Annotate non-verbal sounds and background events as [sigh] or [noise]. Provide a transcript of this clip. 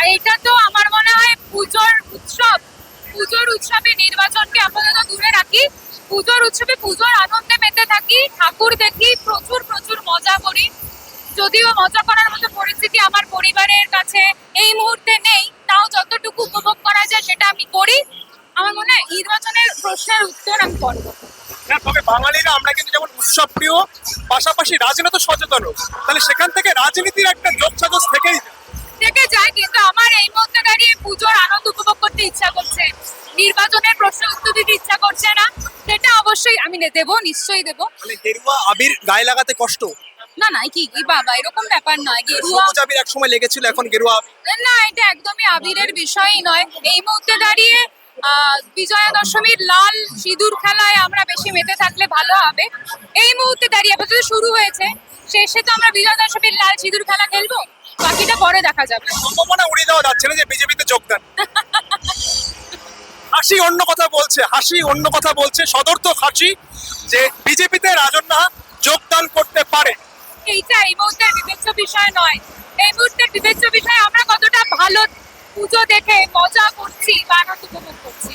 আর এটা তো আমার মনে হয় পুজোর উৎসব। পুজোর উৎসবে নির্বাচনকে আপাতত দূরে রাখি। পুজোর উৎসবে পুজোর আনন্দে মেতে থাকি, ঠাকুর দেখি, প্রচুর প্রচুর মজা করি। যদিও মজা করার মতো পরিস্থিতি আমার পরিবারের কাছে এই মুহূর্তে নেই, তাও যতটুকু উপভোগ করা যায় সেটা আমি করি। আমার মনে হয় নির্বাচনের প্রশ্নের উত্তর আমি করব। না তবে বাঙালিরা, আমরা কিন্তু যেমন উৎসব প্রিয় পাশাপাশি রাজনীতি সচেতন। তাহলে সেখান থেকে রাজনীতির একটা যোগসাজস থেকেই যায়। থেকে যায় কিন্তু আমার এই মুহূর্তে দাঁড়িয়ে পুজোর আনন্দ উপভোগ করতে ইচ্ছা করছে। নির্বাচনের প্রশ্ন উত্তর দিতে ইচ্ছা করছে না। সেটা অবশ্যই আমি দেবো নিশ্চয়ই দেবো। মানে গেরুয়া আবির গায়ে লাগাতে কষ্ট? না না কি কি বাবা এরকম ব্যাপার নয়। গেরুয়া সবুজ আবির একসময় লেগেছিল এখন গেরুয়া না এটা একদমই আবিরের বিষয়ই নয়। এই মুহূর্তে দাঁড়িয়ে বিজয়া দশমীর লাল সিঁদুর খেলায় আমরা বেশি মেতে থাকলে ভালো হবে। এই মুহূর্তে দাঁড়িয়ে আপাতত শুরু হয়েছে। শেষে তো আমরা বিজয়া দশমীর লাল সিঁদুর খেলা খেলব। বাকিটা পরে দেখা যাবে। সম্ভাবনা উড়িয়ে দেওয়া যাচ্ছে না যে বিজেপিতে যোগদান। [laughs] হাসি অন্য কথা বলছে হাসি অন্য কথা বলছে। সদর্থক হাসি যে বিজেপিতে রাজন্যা যোগদান করতে পারে। এইটা এই মুহূর্তের বিবেচ্য বিষয় নয়। এই মুহূর্তের বিবেচ্য বিষয় আমরা কতটা ভালো পুজো দেখে মজা করছি বা আনন্দ উপভোগ করছি।